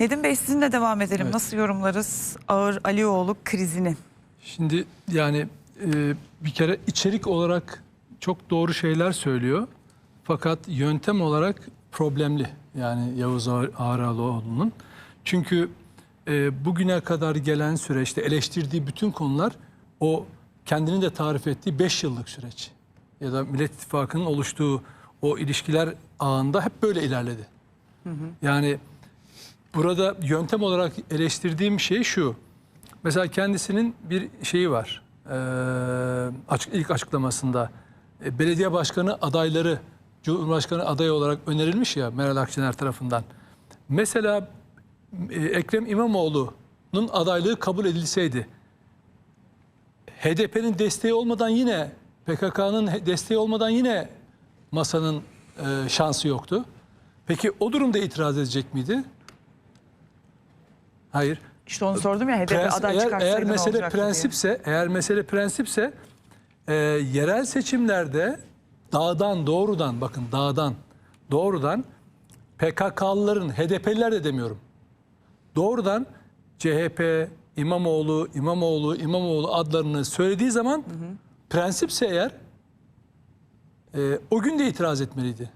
Nedim Bey sizinle devam edelim. Evet. Nasıl yorumlarız Ağır Alioğlu krizini? Şimdi yani e, bir kere içerik olarak çok doğru şeyler söylüyor. Fakat yöntem olarak problemli. Yani Yavuz Ağar- Ağraloğlu'nun. Çünkü e, bugüne kadar gelen süreçte eleştirdiği bütün konular o kendini de tarif ettiği 5 yıllık süreç. Ya da Millet İttifakı'nın oluştuğu o ilişkiler ağında hep böyle ilerledi. Yani burada yöntem olarak eleştirdiğim şey şu. Mesela kendisinin bir şeyi var. Ee, ilk açıklamasında e, belediye başkanı adayları Cumhurbaşkanı adayı olarak önerilmiş ya Meral Akşener tarafından. Mesela e, Ekrem İmamoğlu'nun adaylığı kabul edilseydi HDP'nin desteği olmadan yine PKK'nın desteği olmadan yine masanın e, şansı yoktu. Peki o durumda itiraz edecek miydi? Hayır. İşte onu sordum ya HDP Prens- aday eğer, eğer mesele olacaktı diye. prensipse, eğer mesele prensipse e, yerel seçimlerde dağdan doğrudan bakın dağdan doğrudan PKK'lıların HDP'liler de demiyorum. Doğrudan CHP, İmamoğlu, İmamoğlu, İmamoğlu adlarını söylediği zaman prensipse eğer e, o gün de itiraz etmeliydi.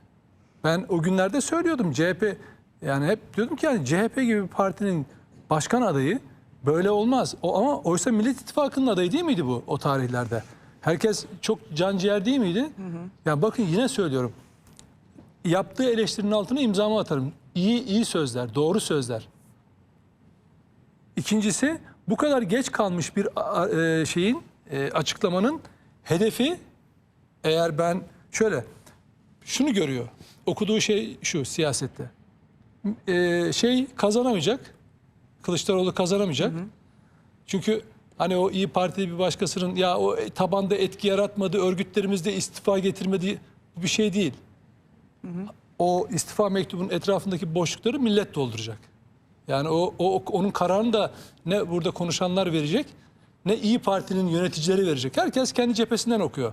Ben o günlerde söylüyordum CHP yani hep diyordum ki yani CHP gibi bir partinin başkan adayı böyle olmaz. O ama oysa Millet İttifakı'nın adayı değil miydi bu o tarihlerde? Herkes çok can ciğer değil miydi? Ya bakın yine söylüyorum. Yaptığı eleştirinin altına imzamı atarım. İyi iyi sözler, doğru sözler. İkincisi bu kadar geç kalmış bir e, şeyin e, açıklamanın hedefi eğer ben şöyle şunu görüyor. Okuduğu şey şu siyasette. Ee, şey kazanamayacak. Kılıçdaroğlu kazanamayacak. Çünkü hani o İyi Partili bir başkasının ya o tabanda etki yaratmadı, örgütlerimizde istifa getirmedi bir şey değil. O istifa mektubunun etrafındaki boşlukları millet dolduracak. Yani o, o onun kararını da ne burada konuşanlar verecek ne İyi Parti'nin yöneticileri verecek. Herkes kendi cephesinden okuyor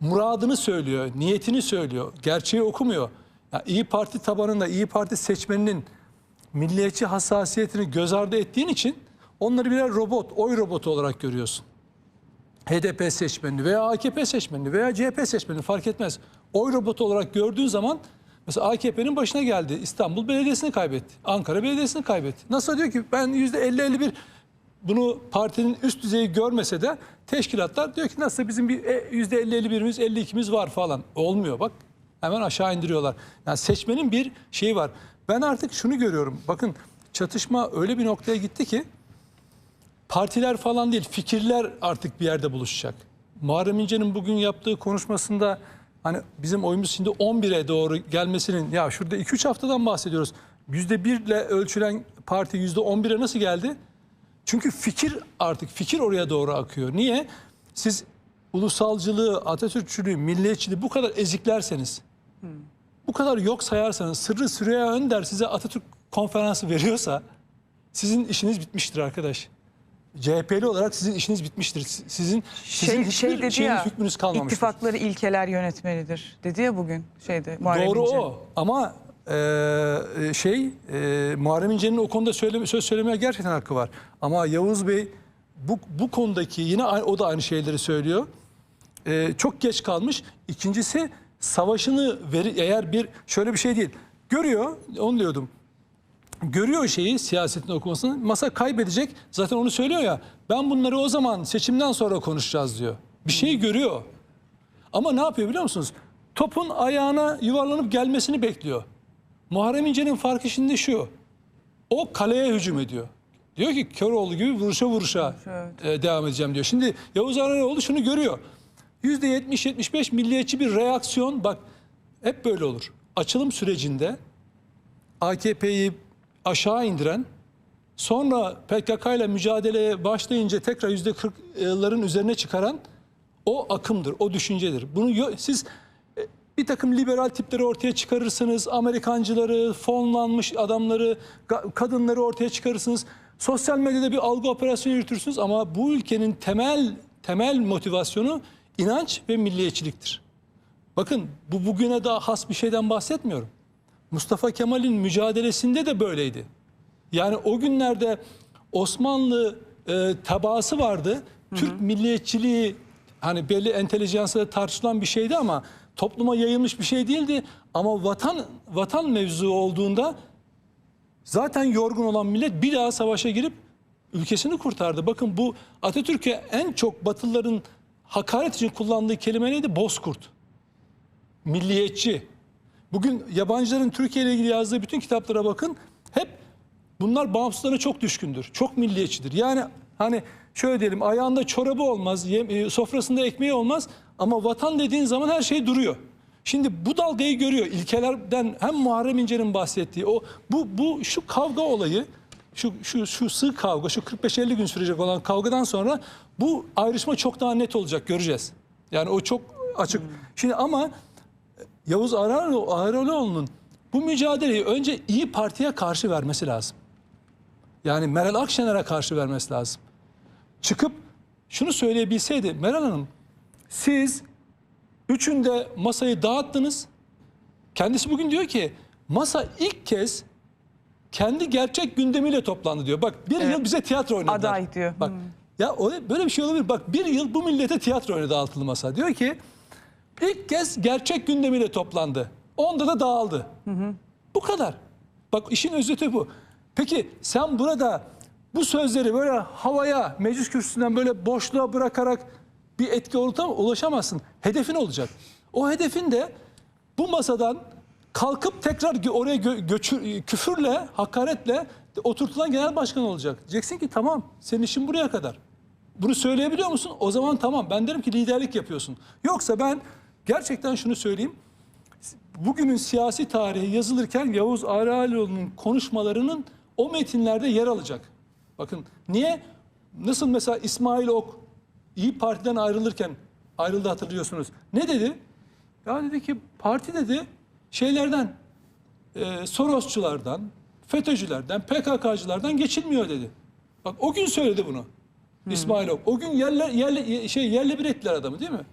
muradını söylüyor, niyetini söylüyor, gerçeği okumuyor. Ya İyi Parti tabanında İyi Parti seçmeninin milliyetçi hassasiyetini göz ardı ettiğin için onları birer robot, oy robotu olarak görüyorsun. HDP seçmenini veya AKP seçmenini veya CHP seçmenini fark etmez. Oy robotu olarak gördüğün zaman mesela AKP'nin başına geldi. İstanbul Belediyesi'ni kaybetti. Ankara Belediyesi'ni kaybetti. Nasıl diyor ki ben %50-51 bunu partinin üst düzeyi görmese de teşkilatlar diyor ki nasıl bizim bir e, %50-51'imiz 52'miz var falan. Olmuyor bak. Hemen aşağı indiriyorlar. Yani seçmenin bir şeyi var. Ben artık şunu görüyorum. Bakın çatışma öyle bir noktaya gitti ki partiler falan değil fikirler artık bir yerde buluşacak. Muharrem İnce'nin bugün yaptığı konuşmasında hani bizim oyumuz şimdi 11'e doğru gelmesinin ya şurada 2-3 haftadan bahsediyoruz. %1 ile ölçülen parti %11'e nasıl geldi? Çünkü fikir artık fikir oraya doğru akıyor. Niye? Siz ulusalcılığı, Atatürkçülüğü, milliyetçiliği bu kadar eziklerseniz, bu kadar yok sayarsanız, Sırrı Süreyya Önder size Atatürk konferansı veriyorsa sizin işiniz bitmiştir arkadaş. CHP'li olarak sizin işiniz bitmiştir. Sizin sizin Şey, hiçbir şey dedi şeyiniz, ya, hükmünüz kalmamıştır. ittifakları ilkeler yönetmelidir dedi ya bugün şeyde Muharrem Doğru İnce. o ama e, şey e, Muharrem İnce'nin o konuda söyleme, söz söylemeye gerçekten hakkı var. Ama Yavuz Bey bu, bu konudaki yine o da aynı şeyleri söylüyor. E, çok geç kalmış. İkincisi savaşını veri, eğer bir şöyle bir şey değil. Görüyor onu diyordum. Görüyor şeyi siyasetin okumasını masa kaybedecek zaten onu söylüyor ya ben bunları o zaman seçimden sonra konuşacağız diyor. Bir şeyi görüyor. Ama ne yapıyor biliyor musunuz? Topun ayağına yuvarlanıp gelmesini bekliyor. Muharrem İnce'nin farkı şimdi şu. O kaleye hücum ediyor. Diyor ki Köroğlu gibi vuruşa vuruşa e, devam edeceğim diyor. Şimdi Yavuz Araroğlu şunu görüyor. %70-75 milliyetçi bir reaksiyon bak hep böyle olur. Açılım sürecinde AKP'yi aşağı indiren sonra PKK ile mücadeleye başlayınca tekrar %40'ların üzerine çıkaran o akımdır, o düşüncedir. Bunu siz e, bir takım liberal tipleri ortaya çıkarırsınız, Amerikancıları, fonlanmış adamları, kadınları ortaya çıkarırsınız. Sosyal medyada bir algı operasyonu yürütürsünüz ama bu ülkenin temel temel motivasyonu inanç ve milliyetçiliktir. Bakın bu bugüne daha has bir şeyden bahsetmiyorum. Mustafa Kemal'in mücadelesinde de böyleydi. Yani o günlerde Osmanlı e, tebaası vardı. Türk milliyetçiliği hani belli entelijansla tartışılan bir şeydi ama topluma yayılmış bir şey değildi. Ama vatan vatan mevzu olduğunda zaten yorgun olan millet bir daha savaşa girip ülkesini kurtardı. Bakın bu Atatürk'e en çok Batılıların hakaret için kullandığı kelime neydi? Bozkurt. Milliyetçi. Bugün yabancıların Türkiye ile ilgili yazdığı bütün kitaplara bakın. Hep bunlar bağımsızlara çok düşkündür. Çok milliyetçidir. Yani hani şöyle diyelim ayağında çorabı olmaz, yem- e, sofrasında ekmeği olmaz ama vatan dediğin zaman her şey duruyor. Şimdi bu dalgayı görüyor. İlkelerden hem Muharrem İnce'nin bahsettiği o bu bu şu kavga olayı şu şu şu sığ kavga şu 45-50 gün sürecek olan kavgadan sonra bu ayrışma çok daha net olacak göreceğiz. Yani o çok açık. Şimdi ama Yavuz Ağrıoğlu- Ağrıoğlu'nun bu mücadeleyi önce İyi Parti'ye karşı vermesi lazım. Yani Meral Akşener'e karşı vermesi lazım. Çıkıp şunu söyleyebilseydi Meral Hanım siz üçünde masayı dağıttınız. Kendisi bugün diyor ki masa ilk kez kendi gerçek gündemiyle toplandı diyor. Bak bir Evet. yıl bize tiyatro oynadılar. Aday diyor. Bak ya o, böyle bir şey olabilir. Bak bir yıl bu millete tiyatro oynadı altılı masa. Diyor ki ilk kez gerçek gündemiyle toplandı. Onda da dağıldı. Bu kadar. Bak işin özeti bu. Peki sen burada bu sözleri böyle havaya, meclis kürsüsünden böyle boşluğa bırakarak bir etki ulaşam- ulaşamazsın. Hedefin olacak. O hedefin de bu masadan kalkıp tekrar oraya gö- göçür, küfürle, hakaretle oturtulan genel başkan olacak. Diyeceksin ki tamam senin işin buraya kadar. Bunu söyleyebiliyor musun? O zaman tamam ben derim ki liderlik yapıyorsun. Yoksa ben gerçekten şunu söyleyeyim. Bugünün siyasi tarihi yazılırken Yavuz Ağrıoğlu'nun konuşmalarının o metinlerde yer alacak. Bakın niye? Nasıl mesela İsmail Ok İyi Parti'den ayrılırken ayrıldı hatırlıyorsunuz. Ne dedi? Ya dedi ki parti dedi şeylerden e, Sorosçulardan, FETÖ'cülerden, PKK'cılardan geçilmiyor dedi. Bak o gün söyledi bunu. İsmail Ok. O gün yerle, yerle, şey, yerle bir ettiler adamı değil mi?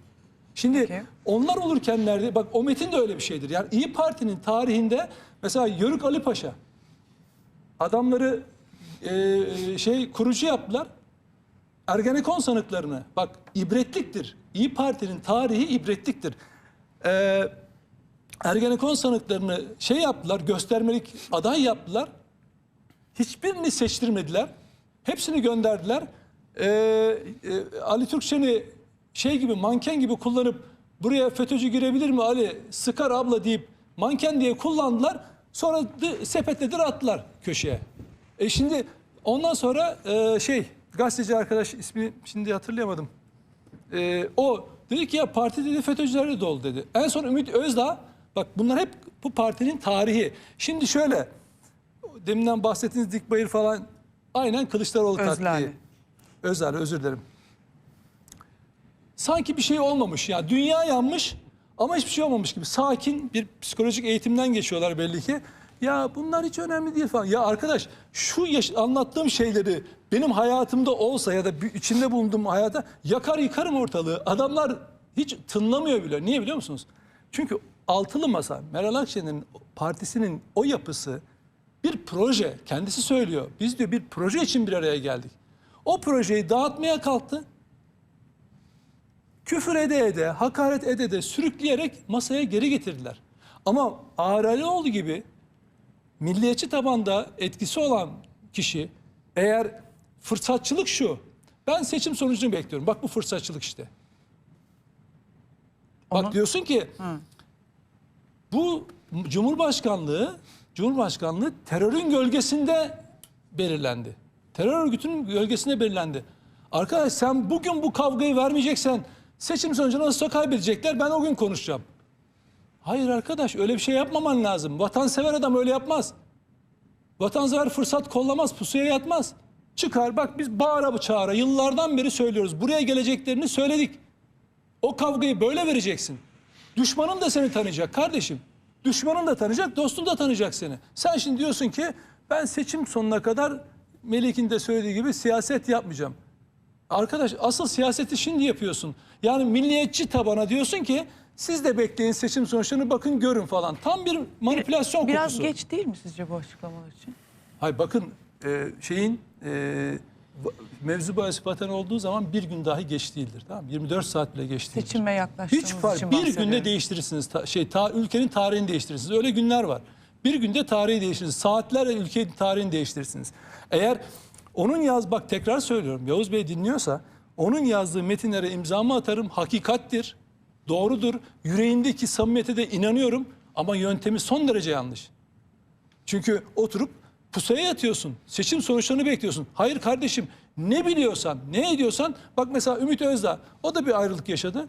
Şimdi Peki. onlar olurken nerede? Bak o metin de öyle bir şeydir. Yani İyi Parti'nin tarihinde mesela Yörük Ali Paşa adamları e, şey kurucu yaptılar. Ergenekon sanıklarını bak ibretliktir. İyi Parti'nin tarihi ibretliktir. Ee, Ergenekon sanıklarını şey yaptılar, göstermelik aday yaptılar. Hiçbirini seçtirmediler. Hepsini gönderdiler. Ee, e, Ali Türkçen'i şey gibi manken gibi kullanıp buraya FETÖ'cü girebilir mi Ali sıkar abla deyip manken diye kullandılar. Sonra sepetlediler attılar köşeye. E şimdi ondan sonra e, şey gazeteci arkadaş ismini şimdi hatırlayamadım. E, o dedi ki ya parti dedi FETÖ'cülerle dolu dedi. En son Ümit Özdağ bak bunlar hep bu partinin tarihi. Şimdi şöyle deminden bahsettiğiniz Dikbayır falan aynen Kılıçdaroğlu Özlale. taktiği. Özlale özür dilerim. Sanki bir şey olmamış ya dünya yanmış ama hiçbir şey olmamış gibi sakin bir psikolojik eğitimden geçiyorlar belli ki. Ya bunlar hiç önemli değil falan. Ya arkadaş şu yaş- anlattığım şeyleri benim hayatımda olsa ya da içinde bulunduğum hayata yakar yıkarım ortalığı. Adamlar hiç tınlamıyor bile. Niye biliyor musunuz? Çünkü altılı masa Meral Akşener'in partisinin o yapısı bir proje. Kendisi söylüyor. Biz diyor bir proje için bir araya geldik. O projeyi dağıtmaya kalktı küfür ede ede, hakaret ede de sürükleyerek masaya geri getirdiler. Ama Ağralioğlu gibi milliyetçi tabanda etkisi olan kişi eğer fırsatçılık şu. Ben seçim sonucunu bekliyorum. Bak bu fırsatçılık işte. Bak Onu- diyorsun ki bu Cumhurbaşkanlığı Cumhurbaşkanlığı terörün gölgesinde belirlendi. Terör örgütünün gölgesinde belirlendi. Arkadaş sen bugün bu kavgayı vermeyeceksen seçim sonucunu nasılsa kaybedecekler ben o gün konuşacağım. Hayır arkadaş öyle bir şey yapmaman lazım. Vatansever adam öyle yapmaz. Vatansever fırsat kollamaz, pusuya yatmaz. Çıkar bak biz bağıra çağıra yıllardan beri söylüyoruz. Buraya geleceklerini söyledik. O kavgayı böyle vereceksin. Düşmanın da seni tanıyacak kardeşim. Düşmanın da tanıyacak, dostun da tanıyacak seni. Sen şimdi diyorsun ki ben seçim sonuna kadar Melik'in de söylediği gibi siyaset yapmayacağım. Arkadaş asıl siyaseti şimdi yapıyorsun. Yani milliyetçi tabana diyorsun ki siz de bekleyin seçim sonuçlarını bakın görün falan. Tam bir manipülasyon Biraz kokusu. geç değil mi sizce bu açıklamalar için? Hayır bakın e, şeyin e, mevzu bahis vatan olduğu zaman bir gün dahi geç değildir. Tamam mı? 24 saat bile geç değildir. Seçime yaklaştığımız Hiç fark için bir bahsediyorum. günde değiştirirsiniz. Ta- şey ta, ülkenin tarihini değiştirirsiniz. Öyle günler var. Bir günde tarihi değiştirirsiniz. Saatlerle ülkenin tarihini değiştirirsiniz. Eğer onun yaz bak tekrar söylüyorum. Yavuz Bey dinliyorsa onun yazdığı metinlere imzamı atarım. Hakikattir. Doğrudur. Yüreğindeki samimiyete de inanıyorum ama yöntemi son derece yanlış. Çünkü oturup pusaya yatıyorsun. Seçim sonuçlarını bekliyorsun. Hayır kardeşim ne biliyorsan, ne ediyorsan bak mesela Ümit Özdağ o da bir ayrılık yaşadı.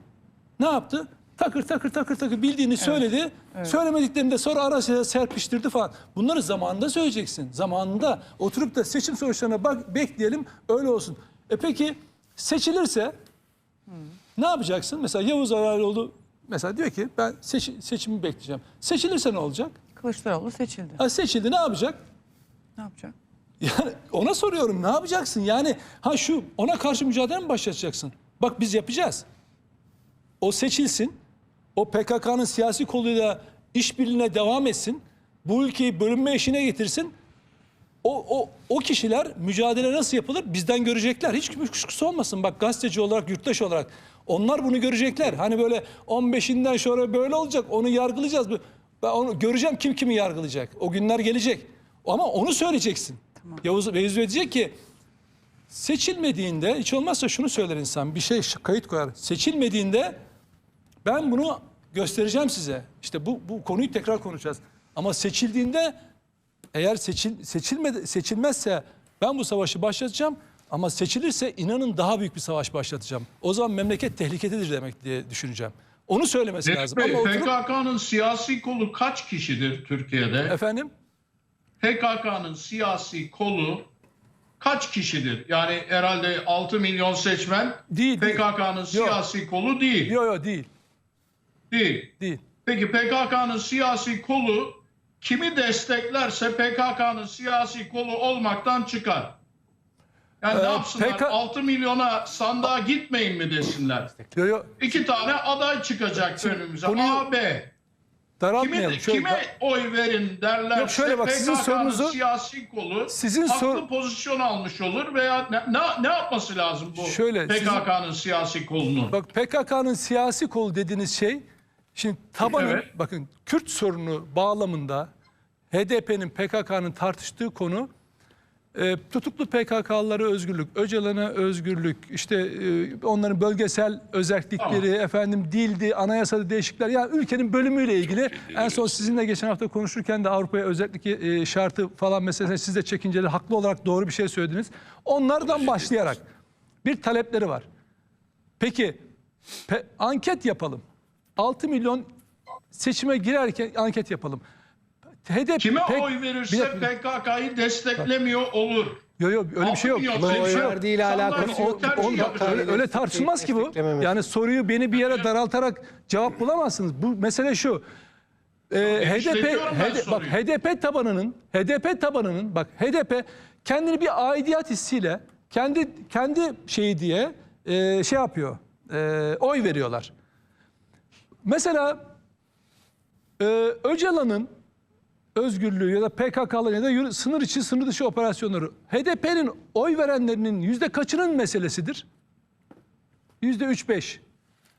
Ne yaptı? Takır takır takır takır bildiğini söyledi. Söylemediklerini de sonra arasıyla serpiştirdi falan. Bunları zamanında söyleyeceksin. Zamanında oturup da seçim sonuçlarına bak bekleyelim öyle olsun. E peki seçilirse ne yapacaksın? Mesela Yavuz Araroğlu mesela diyor ki ben seçi- seçimi bekleyeceğim. Seçilirse ne olacak? Kılıçdaroğlu seçildi. Ha seçildi ne yapacak? Ne yapacak? Yani ona soruyorum ne yapacaksın? Yani ha şu ona karşı mücadele mi başlatacaksın? Bak biz yapacağız. O seçilsin. O PKK'nın siyasi koluyla işbirliğine devam etsin. Bu ülkeyi bölünme işine getirsin. O, o, o kişiler mücadele nasıl yapılır bizden görecekler. Hiç kuşkusu olmasın. Bak gazeteci olarak, yurttaş olarak. Onlar bunu görecekler. Hani böyle 15'inden sonra böyle olacak. Onu yargılayacağız. Ben onu göreceğim kim kimi yargılayacak. O günler gelecek. Ama onu söyleyeceksin. Yavuz Bey diyecek ki seçilmediğinde hiç olmazsa şunu söyler insan. Bir şey kayıt koyar. Seçilmediğinde ben bunu göstereceğim size. İşte bu, bu konuyu tekrar konuşacağız. Ama seçildiğinde eğer seçil, seçilmedi, seçilmezse ben bu savaşı başlatacağım. Ama seçilirse inanın daha büyük bir savaş başlatacağım. O zaman memleket tehlikededir demek diye düşüneceğim. Onu söylemesi Necip lazım. Bey, Ama oturup, PKK'nın siyasi kolu kaç kişidir Türkiye'de? efendim PKK'nın siyasi kolu kaç kişidir? Yani herhalde 6 milyon seçmen Değil. PKK'nın siyasi kolu değil. yok yok değil. Değil. Değil. Peki PKK'nın siyasi kolu kimi desteklerse PKK'nın siyasi kolu olmaktan çıkar. Yani ne Ee, yapsınlar? PK 6 milyona sandığa gitmeyin mi desinler? Yok yok İki tane aday çıkacak önümüze. konuyu A, B. daraltmayalım. Kime, Şöyle- kime oy verin derlerse Yok şöyle bak, sizin PKK'nın sorunuzu- siyasi kolu Sizin haklı sor- pozisyon almış olur veya ne, ne, ne yapması lazım bu Şöyle, sizin- PKK'nın siyasi kolunun? Bak PKK'nın siyasi kolu dediğiniz şey şimdi tabanın Evet. bakın Kürt sorunu bağlamında HDP'nin PKK'nın tartıştığı konu e, tutuklu PKK'lılara özgürlük, Öcalan'a özgürlük, işte e, onların bölgesel özellikleri, efendim dildi, anayasada değişiklikler. Yani ülkenin bölümüyle ilgili en son sizinle geçen hafta konuşurken de Avrupa'ya özellik e, şartı falan meselesine siz de çekinceli, haklı olarak doğru bir şey söylediniz. Onlardan başlayarak bir talepleri var. Peki pe- anket yapalım. 6 milyon seçime girerken anket yapalım. HDP Kime pek- oy verirse. PKK'yı desteklemiyor olur. Yok yok öyle bir şey yok. Milyon Öyle bir şey yok. verdiğiyle sandığa alakalı gidip O- tercih o- yapacak. öyle, öyle tartışılmaz ki bu. Yani soruyu beni bir yere daraltarak cevap bulamazsınız. Bu mesele şu. Ee, HDP, işletiyorum ben HD bak. HDP tabanının HDP tabanının bak HDP kendini bir aidiyet hissiyle kendi kendi şeyi diye e, şey yapıyor. e, oy veriyorlar. Mesela e, Öcalan'ın özgürlüğü ya da PKK'ların ya da sınır içi sınır dışı operasyonları HDP'nin oy verenlerinin yüzde kaçının meselesidir? Yüzde üç beş.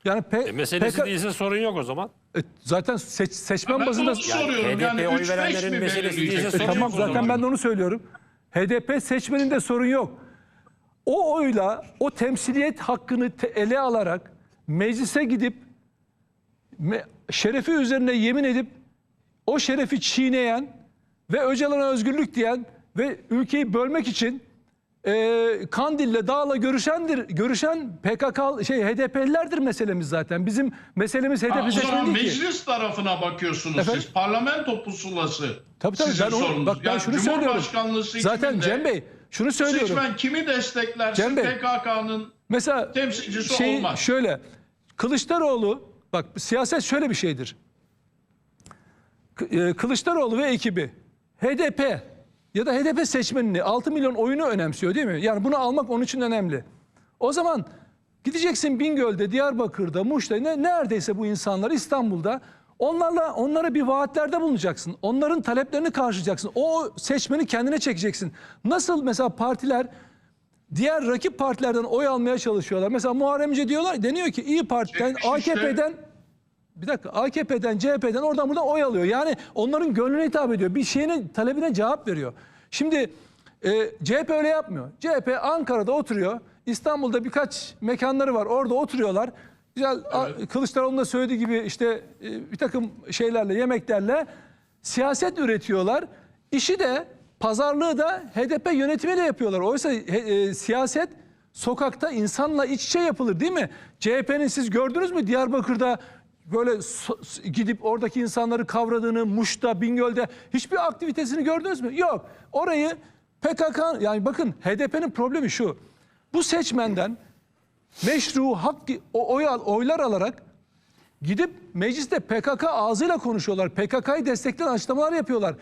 Yani P, E, meselesi PK değilse sorun yok o zaman. E, zaten seç, seçmen Ben bazında... Yani HDP oy 3-5 verenlerin mi meselesi değilse E, sorun tamam zaten ben de onu söylüyorum. HDP seçmeninde sorun yok. O oyla o temsiliyet hakkını te- ele alarak meclise gidip me- şerefi üzerine yemin edip o şerefi çiğneyen ve Öcalan'a özgürlük diyen ve ülkeyi bölmek için e, Kandil'le Dağ'la görüşendir, görüşen PKK şey HDP'lilerdir meselemiz zaten. Bizim meselemiz HDP Ha, seçmeni değil ki. meclis tarafına bakıyorsunuz Efendim? siz. Parlamento pusulası. Tabii tabii sizin ben onu, bak ben Yani şunu söylüyorum. Zaten Cem Bey şunu söylüyorum. Seçmen kimi desteklerse. PKK'nın Mesela temsilcisi şey, olmaz. Şöyle Kılıçdaroğlu bak siyaset şöyle bir şeydir. E, Kılıçdaroğlu ve ekibi HDP ya da HDP seçmenini 6 milyon oyunu önemsiyor değil mi? Yani bunu almak onun için önemli. O zaman gideceksin Bingöl'de, Diyarbakır'da, Muş'ta ne, neredeyse bu insanlar İstanbul'da Onlarla onlara bir vaatlerde bulunacaksın. Onların taleplerini karşılayacaksın. O seçmeni kendine çekeceksin. Nasıl mesela partiler diğer rakip partilerden oy almaya çalışıyorlar. Mesela Muharrem İnce diyorlar deniyor ki İyi Parti'den, işte. AKP'den bir dakika AKP'den, CHP'den oradan buradan oy alıyor. Yani onların gönlüne hitap ediyor. Bir şeyine talebine cevap veriyor. Şimdi e, CHP öyle yapmıyor. CHP Ankara'da oturuyor. İstanbul'da birkaç mekanları var. Orada oturuyorlar. Güzel a- Kılıçdaroğlu'nun da söylediği gibi işte e, bir takım şeylerle, yemeklerle siyaset üretiyorlar. İşi de pazarlığı da HDP yönetimiyle yapıyorlar. Oysa e, siyaset sokakta insanla iç içe yapılır değil mi? CHP'nin siz gördünüz mü Diyarbakır'da böyle gidip oradaki insanları kavradığını, Muş'ta, Bingöl'de hiçbir aktivitesini gördünüz mü? Yok. Orayı PKK yani bakın HDP'nin problemi şu. Bu seçmenden meşru hak oy, oylar alarak gidip mecliste PKK ağzıyla konuşuyorlar. PKK'yı destekleyen açıklamalar yapıyorlar.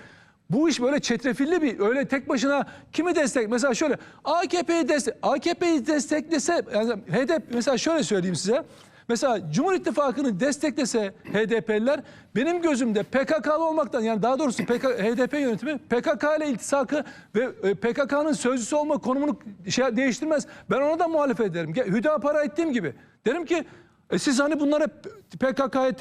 Bu iş böyle çetrefilli bir öyle tek başına kimi destek mesela şöyle AKP'yi destek AKP'yi desteklese yani HDP mesela şöyle söyleyeyim size. Mesela Cumhur İttifakı'nı desteklese HDP'liler benim gözümde PKK'lı olmaktan yani daha doğrusu PK, HDP yönetimi PKK ile iltisakı ve e, PKK'nın sözcüsü olma konumunu şey değiştirmez. Ben ona da muhalefet ederim. Hüdapar'a ettiğim gibi. Derim ki e siz hani bunlara PKK'ya,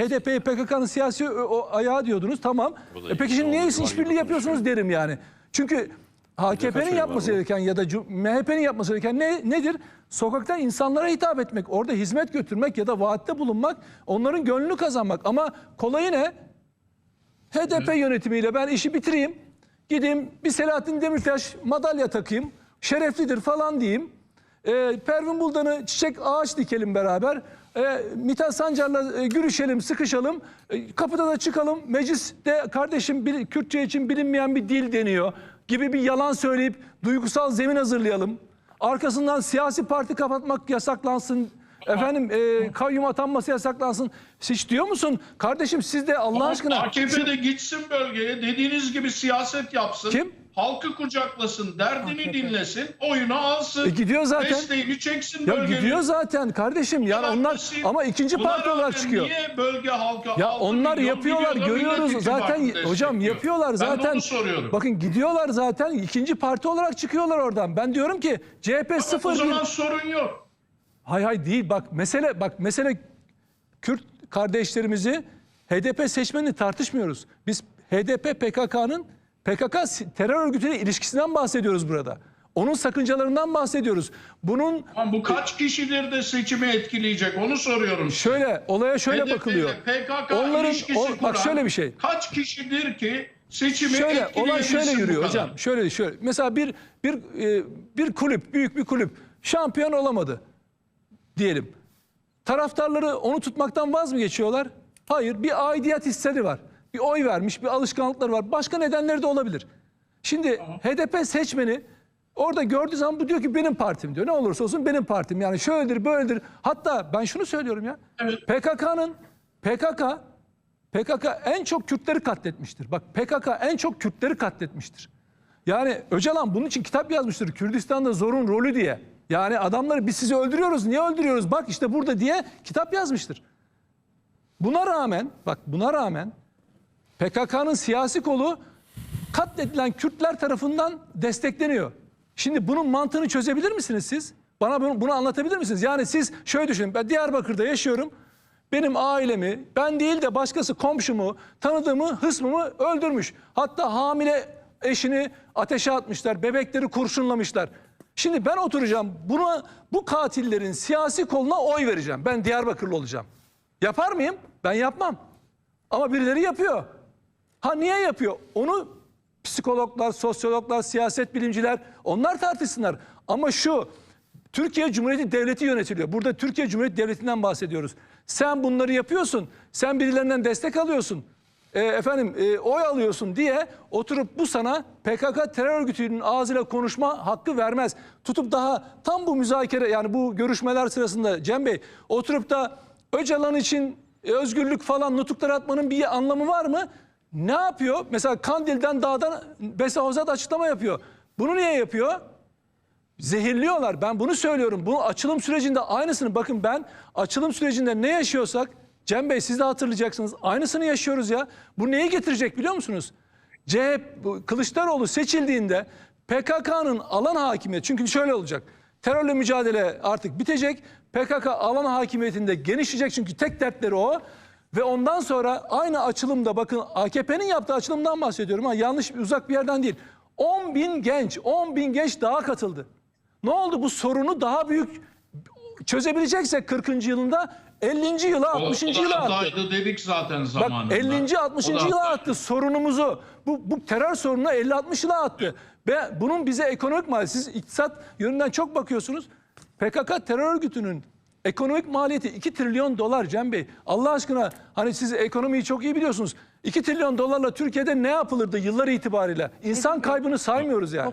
HDP'ye PKK'nın siyasi o ayağı diyordunuz tamam. E peki şimdi niye işbirliği yapıyorsunuz derim yani. Çünkü AKP'nin yapması gereken ya da MHP'nin yapması gereken ne, nedir? Sokakta insanlara hitap etmek, orada hizmet götürmek ya da vaatte bulunmak, onların gönlünü kazanmak. Ama kolayı ne? HDP yönetimiyle ben işi bitireyim. Gideyim bir Selahattin Demirtaş madalya takayım. Şereflidir falan diyeyim. Ee, Pervin Buldan'ı çiçek ağaç dikelim beraber. Ee, Mithat Sancar'la e, görüşelim, sıkışalım. Ee, kapıda da çıkalım. Mecliste kardeşim bir, Kürtçe için bilinmeyen bir dil deniyor gibi bir yalan söyleyip duygusal zemin hazırlayalım. Arkasından siyasi parti kapatmak yasaklansın. Efendim e, kayyum atanması yasaklansın. Hiç diyor musun? Kardeşim siz de Allah aşkına... AKP de gitsin bölgeye dediğiniz gibi siyaset yapsın. Kim? Halkı kucaklasın, derdini dinlesin, oyunu alsın. E gidiyor zaten. Desteğini çeksin Ya bölgenin. gidiyor zaten kardeşim. Yani kadar onlar basit. ama ikinci parti olarak çıkıyor. Niye bölge halkı Ya onlar yapıyorlar görüyoruz zaten hocam yapıyorlar Ben zaten. onu soruyorum. Bakın gidiyorlar zaten ikinci parti olarak çıkıyorlar oradan. Ben diyorum ki CHP o sıfır bir. zaman sorun yok. Hay hay değil bak mesele bak mesele Kürt kardeşlerimizi HDP seçmenini tartışmıyoruz. Biz HDP PKK'nın PKK terör örgütüyle ilişkisinden bahsediyoruz burada. Onun sakıncalarından bahsediyoruz. Bunun Ama bu kaç kişidir de seçimi etkileyecek onu soruyorum. şöyle olaya şöyle HDP 'yle bakılıyor. PKK Onların ilişkisi o- kuran bak şöyle bir şey. Kaç kişidir ki seçimi Şöyle olay şöyle yürüyor hocam. Şöyle şöyle. Mesela bir bir e, bir kulüp, büyük bir kulüp şampiyon olamadı diyelim. Taraftarları onu tutmaktan vaz mı geçiyorlar? Hayır, bir aidiyet hisleri var. Bir oy vermiş, bir alışkanlıkları var. Başka nedenleri de olabilir. Şimdi HDP seçmeni orada gördüğü zaman bu diyor ki benim partim diyor. Ne olursa olsun benim partim. Yani şöyledir, böyledir. Hatta ben şunu söylüyorum ya. Evet. PKK'nın PKK PKK en çok Kürtleri katletmiştir. Bak PKK en çok Kürtleri katletmiştir. Yani Öcalan bunun için kitap yazmıştır. Kürdistan'da zorun rolü diye. Yani adamları biz sizi öldürüyoruz. Niye öldürüyoruz? Bak işte burada diye kitap yazmıştır. Buna rağmen bak buna rağmen PKK'nın siyasi kolu katledilen Kürtler tarafından destekleniyor. Şimdi bunun mantığını çözebilir misiniz siz? Bana bunu, bunu anlatabilir misiniz? Yani siz şöyle düşünün. Ben Diyarbakır'da yaşıyorum. Benim ailemi, ben değil de başkası komşumu, tanıdığımı, hısmımı öldürmüş. Hatta hamile eşini ateşe atmışlar, bebekleri kurşunlamışlar. Şimdi ben oturacağım buna bu katillerin siyasi koluna oy vereceğim. Ben Diyarbakırlı olacağım. Yapar mıyım? Ben yapmam. Ama birileri yapıyor. Ha niye yapıyor? Onu psikologlar, sosyologlar, siyaset bilimciler onlar tartışsınlar. Ama şu Türkiye Cumhuriyeti Devleti yönetiliyor. Burada Türkiye Cumhuriyeti Devleti'nden bahsediyoruz. Sen bunları yapıyorsun. Sen birilerinden destek alıyorsun. E, efendim e, oy alıyorsun diye oturup bu sana PKK terör örgütünün ağzıyla konuşma hakkı vermez. Tutup daha tam bu müzakere yani bu görüşmeler sırasında Cem Bey oturup da Öcalan için özgürlük falan nutuklar atmanın bir anlamı var mı? Ne yapıyor? Mesela Kandil'den dağdan Besa Ozat açıklama yapıyor. Bunu niye yapıyor? Zehirliyorlar. Ben bunu söylüyorum. Bu açılım sürecinde aynısını bakın ben açılım sürecinde ne yaşıyorsak Cem Bey siz de hatırlayacaksınız. Aynısını yaşıyoruz ya. Bu neyi getirecek biliyor musunuz? CHP Kılıçdaroğlu seçildiğinde PKK'nın alan hakimiyeti çünkü şöyle olacak. Terörle mücadele artık bitecek. PKK alan hakimiyetinde genişleyecek çünkü tek dertleri o. Ve ondan sonra aynı açılımda bakın AKP'nin yaptığı açılımdan bahsediyorum ama yanlış uzak bir yerden değil. 10 bin genç, 10 bin genç daha katıldı. Ne oldu bu sorunu daha büyük çözebileceksek 40. yılında 50. yıla O- 60. o da yıla attı. dedik zaten Bak zamanında. 50. 60. O da yıla attı sorunumuzu. Bu, bu terör sorununu 50-60 yıla attı. Ve bunun bize ekonomik maliyeti, siz iktisat yönünden çok bakıyorsunuz. PKK terör örgütünün ekonomik maliyeti 2 trilyon dolar Cem Bey. Allah aşkına hani siz ekonomiyi çok iyi biliyorsunuz. 2 trilyon dolarla Türkiye'de ne yapılırdı yıllar itibariyle? İnsan kaybını saymıyoruz yani.